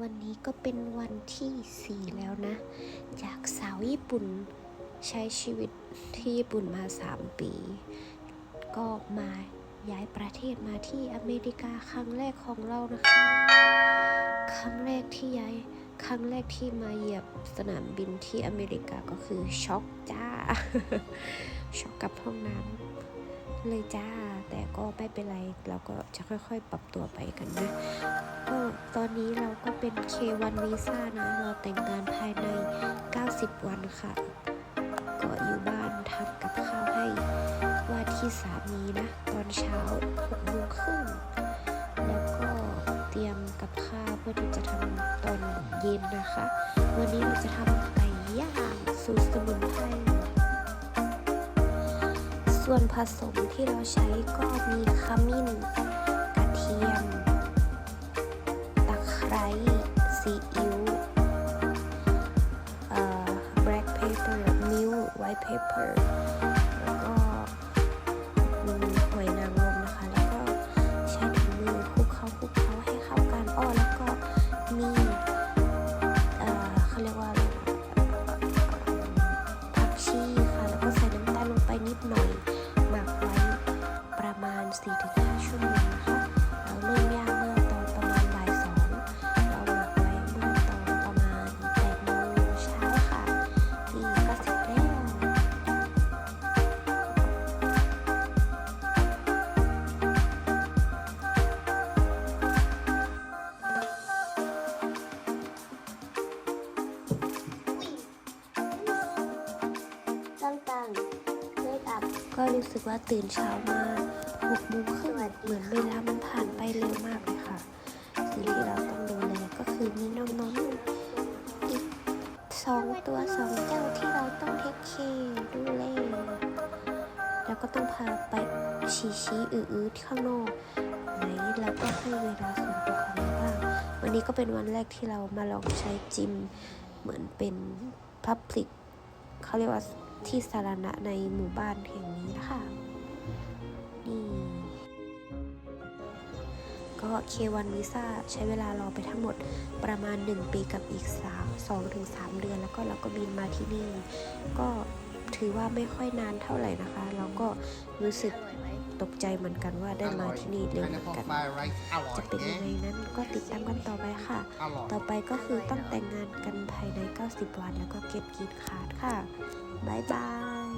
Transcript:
วันนี้ก็เป็นวันที่ 4 แล้วนะ จากสาวญี่ปุ่นใช้ชีวิตที่ญี่ปุ่นมา 3 ปี ก็มาย้ายประเทศมาที่อเมริกาครั้งแรกของเรานะคะ ครั้งแรกที่ย้ายครั้งแรกที่มาเหยียบสนามบินที่อเมริกาก็คือช็อกจ้าช็อกกับห้องน้ำ เลยจ้า แต่ก็ไม่เป็นไร เราก็จะค่อยๆ ปรับตัวไปกันนะก็ตอนนี้เราก็เป็น K1 วีซ่านะ เราแต่งงานภายใน 90 วันค่ะ ก็อยู่บ้านทำกับข้าวให้ว่าที่สามีนะ ตอนเช้า6โมงครึ่งแล้วก็เตรียมกับข้าวเพื่อที่จะทำตอนเย็นนะคะ วันนี้เราจะทำไก่ ส่วนผสมที่เราใช้ก็มีขมิ้น กระเทียม ตะไคร้ซีอิ๊วเอ่อ black pepper มิ้ว white pepper ก็รู้สึกว่าตื่นเช้ามา6โมงครึ่งเหมือนเวลามันผ่านไปเร็วมากเลยค่ะสิ่งที่เราต้องดูแลก็คือมีน้องๆอีกสองตัวสองเจ้าที่เราต้องเทคเคร์ดูแลแล้วก็ต้องพาไปชี้ชี้อื้อๆที่ข้างนอกไหนเราก็ให้เวลาส่วนตัวของเราบ้างวันนี้ก็เป็นวันแรกที่เรามาลองใช้จิมเหมือนเป็นพับพลิกเขาเรียกว่า ที่สาธารณะในหมู่บ้านแห่งนี้นะคะนี่ก็ K1 วีซ่าใช้เวลารอไปทั้งหมดประมาณ 1 ปีกับอีก 3 2ถึง3เดือน แล้วก็เราก็บินมาที่นี่ ก็ถือว่าไม่ค่อยนานเท่าไหร่นะคะ เราก็รู้สึก ตกใจเหมือนกันว่าได้มาที่นี่เร็วเหมือนกัน จะเป็นยังไงนั้นก็ติดตามกันต่อไปค่ะอร่อยต่อไปก็คือต้องแต่งงานกันภายใน 90 วันแล้วก็เก็บกรีนคาร์ดค่ะ บ๊ายบาย